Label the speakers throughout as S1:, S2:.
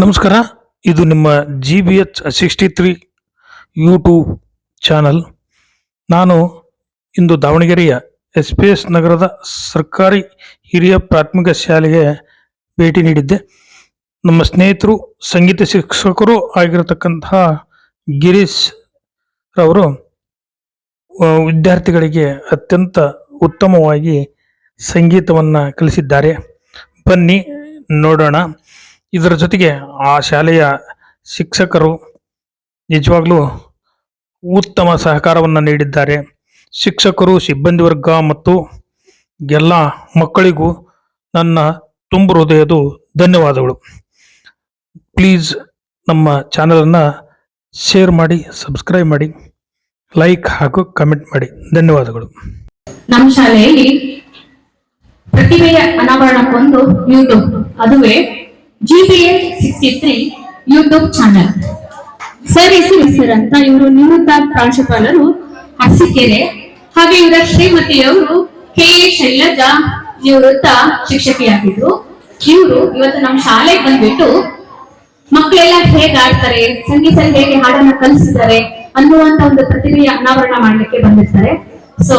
S1: ನಮಸ್ಕಾರ. ಇದು ನಿಮ್ಮ G B H sixty three YouTube channel ನಾನು ಇಂದು ದಾವಣಗೆರೆಯ ಎಸ್ ಪಿ ಎಸ್ ನಗರದ ಸರ್ಕಾರಿ ಹಿರಿಯ ಪ್ರಾಥಮಿಕ ಶಾಲೆಗೆ ಭೇಟಿ ನೀಡಿದ್ದೆ. ನಮ್ಮ ಸ್ನೇಹಿತರು, ಸಂಗೀತ ಶಿಕ್ಷಕರು ಆಗಿರತಕ್ಕಂತಹ ಗಿರೀಶ್ ರವರು ವಿದ್ಯಾರ್ಥಿಗಳಿಗೆ ಅತ್ಯಂತ ಉತ್ತಮವಾಗಿ ಸಂಗೀತವನ್ನು ಕಲಿಸಿದ್ದಾರೆ. ಬನ್ನಿ ನೋಡೋಣ. ಇದರ ಜೊತೆಗೆ ಆ ಶಾಲೆಯ ಶಿಕ್ಷಕರು ನಿಜವಾಗ್ಲೂ ಉತ್ತಮ ಸಹಕಾರವನ್ನು ನೀಡಿದ್ದಾರೆ. ಶಿಕ್ಷಕರು, ಸಿಬ್ಬಂದಿ ವರ್ಗ ಮತ್ತು ಎಲ್ಲ ಮಕ್ಕಳಿಗೂ ನನ್ನ ತುಂಬು ಹೃದಯದ ಧನ್ಯವಾದಗಳು. ಪ್ಲೀಸ್ ನಮ್ಮ ಚಾನಲನ್ನು ಶೇರ್ ಮಾಡಿ, ಸಬ್ಸ್ಕ್ರೈಬ್ ಮಾಡಿ, ಲೈಕ್ ಹಾಗೂ ಕಮೆಂಟ್ ಮಾಡಿ. ಧನ್ಯವಾದಗಳು.
S2: ನಮ್ಮ ಶಾಲೆಯಲ್ಲಿ ಪ್ರತಿಭೆಯ ಅನಾವರಣಕ್ಕೊಂದು ಯೂಟ್ಯೂಬ್, ಅದುವೇ ಸಿಕ್ಸ್ಟಿ ಯೂಟ್ಯೂಬ್ ಚಾನಲ್ ಸರ್ ಹೆಸರು ಸರ್ ಅಂತ ಇವರು ನಿವೃತ್ತ ಪ್ರಾಂಶುಪಾಲರು ಹಸಿಕೆರೆ ಹಾಗೆ ಇವರ ಶ್ರೀಮತಿಯವರು ಕೆ ಎ ಶೈಲಜಾ ನಿವೃತ್ತ ಶಿಕ್ಷಕಿಯಾಗಿದ್ರು. ಇವರು ಇವತ್ತು ನಮ್ಮ ಶಾಲೆಗೆ ಬಂದ್ಬಿಟ್ಟು ಮಕ್ಕಳೆಲ್ಲ ಹೇಗೆ ಆಡ್ತಾರೆ, ಸಂಗೀತ ಹೇಗೆ ಹಾಡನ್ನ ಕಲಿಸಿದ್ದಾರೆ ಅನ್ನುವಂತ ಒಂದು ಪ್ರತಿಭೆಯ ಅನಾವರಣ ಮಾಡಲಿಕ್ಕೆ ಬಂದಿರ್ತಾರೆ. ಸೊ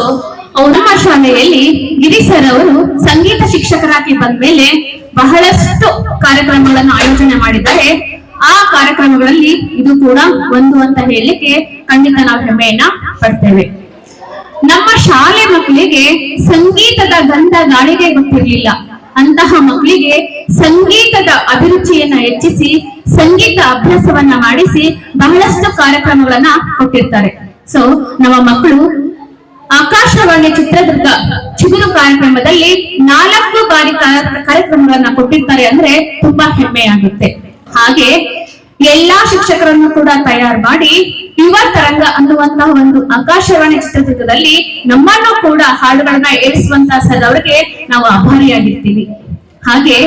S2: ನಮ್ಮ ಶಾಲೆಯಲ್ಲಿ ಗಿರಿ ಸರ್ ಅವರು ಸಂಗೀತ ಶಿಕ್ಷಕರಾಗಿ ಬಂದ್ಮೇಲೆ ಬಹಳಷ್ಟು ಕಾರ್ಯಕ್ರಮಗಳನ್ನು ಆಯೋಜನೆ ಮಾಡಿದ್ದಾರೆ. ಆ ಕಾರ್ಯಕ್ರಮಗಳಲ್ಲಿ ಇದು ಕೂಡ ಒಂದು ಅಂತ ಹೇಳಲಿಕ್ಕೆ ಖಂಡಿತ ನಾವು ಹೆಮ್ಮೆಯನ್ನ ಪಡ್ತೇವೆ. ನಮ್ಮ ಶಾಲೆ ಮಕ್ಕಳಿಗೆ ಸಂಗೀತದ ಗಂಧ ಗಾಳಿಗೆ ಗೊತ್ತಿರಲಿಲ್ಲ. ಅಂತಹ ಮಕ್ಕಳಿಗೆ ಸಂಗೀತದ ಅಭಿರುಚಿಯನ್ನ ಹೆಚ್ಚಿಸಿ, ಸಂಗೀತ ಅಭ್ಯಾಸವನ್ನ ಮಾಡಿಸಿ ಬಹಳಷ್ಟು ಕಾರ್ಯಕ್ರಮಗಳನ್ನ ಕೊಟ್ಟಿರ್ತಾರೆ. ಸೊ ನಮ್ಮ ಮಕ್ಕಳು ಆಕಾಶವಾಣಿ ಚಿತ್ರದುರ್ಗ ಚಿಗುರು ಕಾರ್ಯಕ್ರಮದಲ್ಲಿ ನಾಲ್ಕು ಬಾರಿ ಕಾರ್ಯ- ಕಾರ್ಯಕ್ರಮಗಳನ್ನ ಕೊಟ್ಟಿರ್ತಾರೆ ಅಂದ್ರೆ ತುಂಬಾ ಹೆಮ್ಮೆ ಆಗುತ್ತೆ ಹಾಗೆ ಎಲ್ಲಾ ಶಿಕ್ಷಕರನ್ನು ಕೂಡ ತಯಾರು ಮಾಡಿ ಯುವ ತರಂಗ ಅನ್ನುವಂತಹ ಒಂದು ಆಕಾಶವಾಣಿ ಚಿತ್ರದುರ್ಗದಲ್ಲಿ ನಮ್ಮನ್ನು ಕೂಡ ಹಾಡುಗಳನ್ನ ಏರಿಸುವಂತಹ ಅವರಿಗೆ ನಾವು ಆಭಾರಿಯಾಗಿರ್ತೀವಿ. ಹಾಗೆ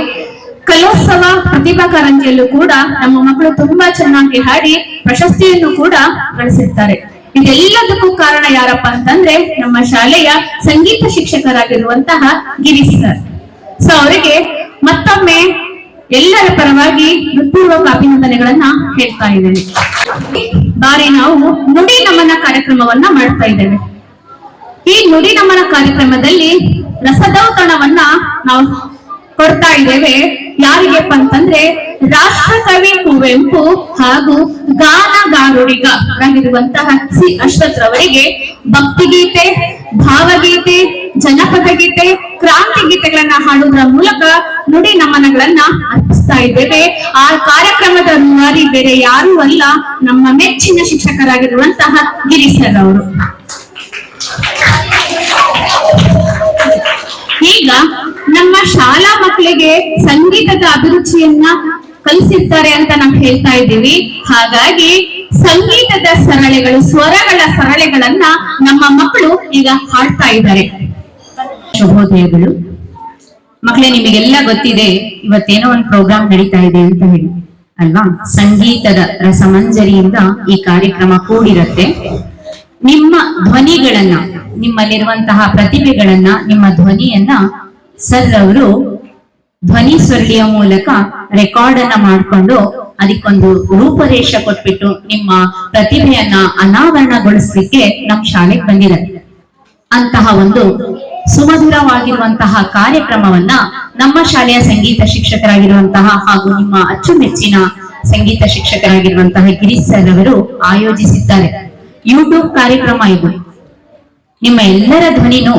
S2: ಕಲೋತ್ಸವ ಪ್ರತಿಭಾ ಕಾರಂಜಿಯಲ್ಲೂ ಕೂಡ ನಮ್ಮ ಮಕ್ಕಳು ತುಂಬಾ ಚೆನ್ನಾಗಿ ಹಾಡಿ ಪ್ರಶಸ್ತಿಯನ್ನು ಕೂಡ ಗಳಿಸಿರ್ತಾರೆ. ಇದೆಲ್ಲದಕ್ಕೂ ಕಾರಣ ಯಾರಪ್ಪ ಅಂತಂದ್ರೆ ನಮ್ಮ ಶಾಲೆಯ ಸಂಗೀತ ಶಿಕ್ಷಕರಾಗಿರುವಂತಹ ಗಿರೀಶ್ ಸರ್ ಸೊ ಅವರಿಗೆ ಮತ್ತೊಮ್ಮೆ ಎಲ್ಲರ ಪರವಾಗಿ ಹೃತ್ಪೂರ್ವಕ ಅಭಿನಂದನೆಗಳನ್ನ ಹೇಳ್ತಾ ಇದ್ದೇನೆ. ಬಾರಿ ನಾವು ನುಡಿ ನಮನ ಕಾರ್ಯಕ್ರಮವನ್ನ ಮಾಡ್ತಾ ಇದ್ದೇವೆ. ಈ ನುಡಿ ನಮನ ಕಾರ್ಯಕ್ರಮದಲ್ಲಿ ರಸದೌತಣವನ್ನ ನಾವು ಕೊಡ್ತಾ ಇದ್ದೇವೆ. ಯಾರಿಗೆಪ್ಪ ಅಂತಂದ್ರೆ ರಾಷ್ಟ್ರಕವಿ ಕುವೆಂಪು ಹಾಗೂ ಗಾನಗಾರುಡಿಗರಾಗಿರುವಂತಹ ಸಿ ಅಶ್ವಥ್ ರವರಿಗೆ ಭಕ್ತಿಗೀತೆ, ಭಾವಗೀತೆ ಜನಪದ ಗೀತೆ ಕ್ರಾಂತಿ ಗೀತೆಗಳನ್ನ ಹಾಡುವುದರ ಮೂಲಕ ನುಡಿ ನಮನಗಳನ್ನ ಅರ್ಪಿಸ್ತಾ ಇದ್ದೇವೆ. ಆ ಕಾರ್ಯಕ್ರಮದ ರೂವಾರಿ ಬೇರೆ ಯಾರೂ ಅಲ್ಲ, ನಮ್ಮ ಮೆಚ್ಚಿನ ಶಿಕ್ಷಕರಾಗಿರುವಂತಹ ಗಿರೀಶರ್ ಅವರು. ಈಗ ನಮ್ಮ ಶಾಲಾ ಮಕ್ಕಳಿಗೆ ಸಂಗೀತದ ಅಭಿರುಚಿಯನ್ನ ಕಲಿಸಿರ್ತಾರೆ ಅಂತ ನಾವು ಹೇಳ್ತಾ ಇದ್ದೀವಿ. ಹಾಗಾಗಿ ಸಂಗೀತದ ಸರಳೆಗಳು, ಸ್ವರಗಳ ಸರಳೆಗಳನ್ನ ನಮ್ಮ ಮಕ್ಕಳು ಈಗ ಹಾಡ್ತಾ ಇದ್ದಾರೆ.
S3: ಶುಭೋದಯಗಳು. ಮಕ್ಕಳೇ, ನಿಮಗೆಲ್ಲ ಗೊತ್ತಿದೆ, ಇವತ್ತೇನೋ ಒಂದು ಪ್ರೋಗ್ರಾಮ್ ನಡೀತಾ ಇದೆ ಅಂತ ಹೇಳಿ, ಅಲ್ವಾ? ಸಂಗೀತದ ರಸಮಂಜರಿಯಿಂದ ಈ ಕಾರ್ಯಕ್ರಮ ಕೂಡಿರತ್ತೆ. ನಿಮ್ಮ ಧ್ವನಿಗಳನ್ನ, ನಿಮ್ಮಲ್ಲಿರುವಂತಹ ಪ್ರತಿಭೆಗಳನ್ನ, ನಿಮ್ಮ ಧ್ವನಿಯನ್ನ ಸರ್ ಅವರು ಧ್ವನಿ ಸುರಳಿಯ ಮೂಲಕ ರೆಕಾರ್ಡ್ ಅನ್ನ ಮಾಡ್ಕೊಂಡು ಅದಕ್ಕೊಂದು ರೂಪರೇಷ ಕೊಟ್ಬಿಟ್ಟು ನಿಮ್ಮ ಪ್ರತಿಭೆಯನ್ನ ಅನಾವರಣಗೊಳಿಸ್ಲಿಕ್ಕೆ ನಮ್ ಶಾಲೆಗೆ ಬಂದಿದೆ ಅಂತಹ ಒಂದು ಸುಮಧುರವಾಗಿರುವಂತಹ ಕಾರ್ಯಕ್ರಮವನ್ನ ನಮ್ಮ ಶಾಲೆಯ ಸಂಗೀತ ಶಿಕ್ಷಕರಾಗಿರುವಂತಹ ಹಾಗೂ ನಿಮ್ಮ ಅಚ್ಚುಮೆಚ್ಚಿನ ಸಂಗೀತ ಶಿಕ್ಷಕರಾಗಿರುವಂತಹ ಗಿರೀಶ್ ಸರ್ ಅವರು ಆಯೋಜಿಸಿದ್ದಾರೆ. ಯೂಟ್ಯೂಬ್ ಕಾರ್ಯಕ್ರಮ ಇದು. ನಿಮ್ಮ ಎಲ್ಲರ ಧ್ವನಿನೂ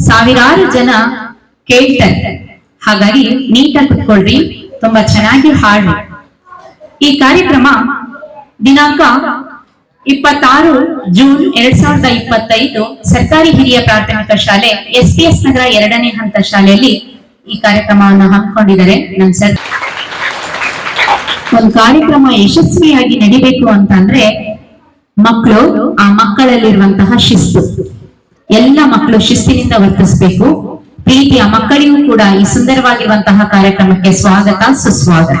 S3: ಸಾವಿರಾರು ಜನ ಕೇಳ್ತಾರೆ. ಹಾಗಾಗಿ ನೀಟಾಗಿ ಕುತ್ಕೊಳ್ರಿ. ತುಂಬಾ ಚೆನ್ನಾಗಿ ಹಾಡಿ ಈ ಕಾರ್ಯಕ್ರಮ ದಿನಾಂಕ ಇಪ್ಪತ್ತಾರು ಜೂನ್ ಎರಡ್ ಸಾವಿರದ ಇಪ್ಪತ್ತೈದು ಸರ್ಕಾರಿ ಹಿರಿಯ ಪ್ರಾಥಮಿಕ ಶಾಲೆ, ಎಸ್ ಪಿ ಎಸ್ ನಗರ ಎರಡನೇ ಹಂತ ಶಾಲೆಯಲ್ಲಿ ಈ ಕಾರ್ಯಕ್ರಮವನ್ನು ಹಮ್ಮಿಕೊಂಡಿದ್ದಾರೆ. ನಮ್ ಸರ್ ಒಂದು ಕಾರ್ಯಕ್ರಮ ಯಶಸ್ವಿಯಾಗಿ ನಡಿಬೇಕು ಅಂತಂದ್ರೆ ಮಕ್ಕಳು ಆ ಮಕ್ಕಳಲ್ಲಿರುವಂತಹ ಶಿಸ್ತು. ಎಲ್ಲ ಮಕ್ಕಳು ಶಿಸ್ತಿನಿಂದ ವರ್ತಿಸ್ಬೇಕು. ಪ್ರೀತಿಯ ಮಕ್ಕಳಿಗೂ ಕೂಡ ಈ ಸುಂದರವಾಗಿರುವಂತಹ ಕಾರ್ಯಕ್ರಮಕ್ಕೆ ಸ್ವಾಗತ ಸುಸ್ವಾಗತ.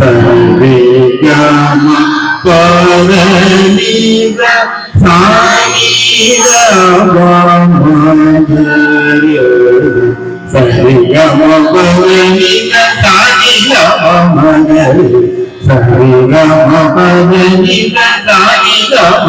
S4: Sare Gama Parani Sa సరి గమ పవని సాగి గమ మనరి సరి గమ పవని సాగి గమ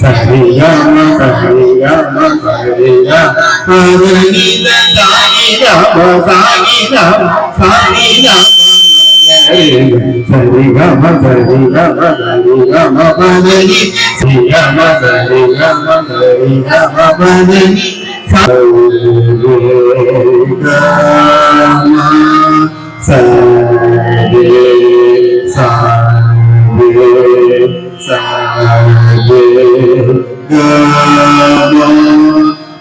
S4: సరి గమ సరి గమ సరి గమ సరి గమ సరి గమ సరి గమ సరి గమ సరి గమ సరి గమ పదని సరి గమ సరి గమ సరి గమ పదని Sade, Sade, Sade, Gama,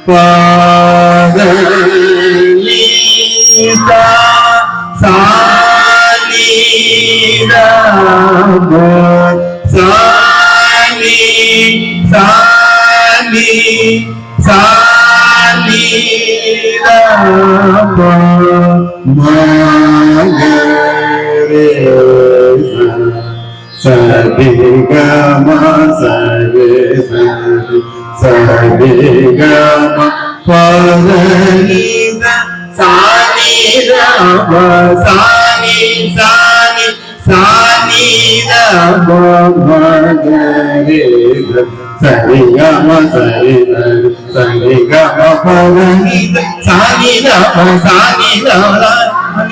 S4: Pagalita, Sani, Rama, Sani, Sani, Sani, Rama, Rama, re sa re ga ma sa re sa sa re ga ma fa re sa sa ni ra ma sa ni sa ni sa ni ra ma ma re sa సరి గమ సరి సరి గమ పవని సాని గమ సాని గమ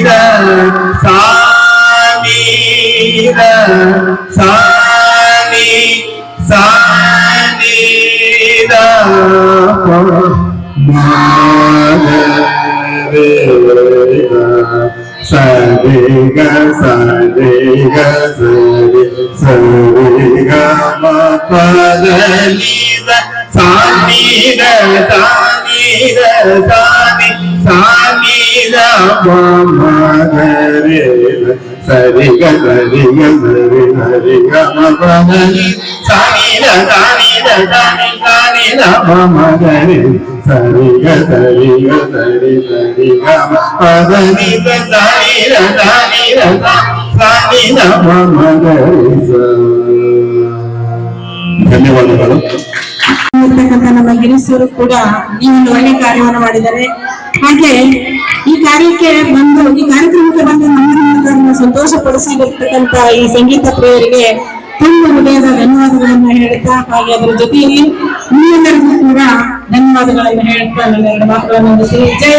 S4: Sami, Sa Mi Da Sa Pa Ma Da Re Ga Ga Sa Ga Sa Re Ga Ma Pa Da Ni Da Sa Mi Da Sa Mi the Sani the Sani Sani the ಮ ಗರೆ ಸರಿ ಗ ಸರಿ ಗ ಸರಿ ಸರಿ ಗ ಮ ಪದನಿ ಸಾನಿ the Sani the Sani Sani the ಮ ಗರೆ ಸರಿ ಗ ಸರಿ ಗ ಸರಿ ಸರಿ ಗ ಮ ಪದನಿ the Sani the Sani the Sani the ಮ ಗರೆ ಸ ಧನ್ಯವಾದಗಳು
S5: ಇರ್ತಕ್ಕಂಥ ನಮ್ಮ ಗಿರೀಶರು ಕೂಡ ಈ ಒಂದು ಒಳ್ಳೆ ಕಾರ್ಯವನ್ನು ಮಾಡಿದ್ದಾರೆ ಹಾಗೆ ಈ ಕಾರ್ಯಕ್ಕೆ ಬಂದು, ಈ ಕಾರ್ಯಕ್ರಮಕ್ಕೆ ಬಂದು ಸಂತೋಷ ಪಡಿಸಿರ್ತಕ್ಕಂಥ ಈ ಸಂಗೀತ ಪ್ರಿಯರಿಗೆ ತುಂಬ ಹೃದಯದ ಧನ್ಯವಾದಗಳನ್ನು ಹೇಳ್ತಾ, ಹಾಗೆ ಅದರ ಜೊತೆಯಲ್ಲಿ ನೀವೆಲ್ಲರಿಗೂ ಕೂಡ ಧನ್ಯವಾದಗಳನ್ನು ಹೇಳ್ತಾ ನನ್ನ ಎರಡು ಮಾತುಗಳನ್ನು ಜೈ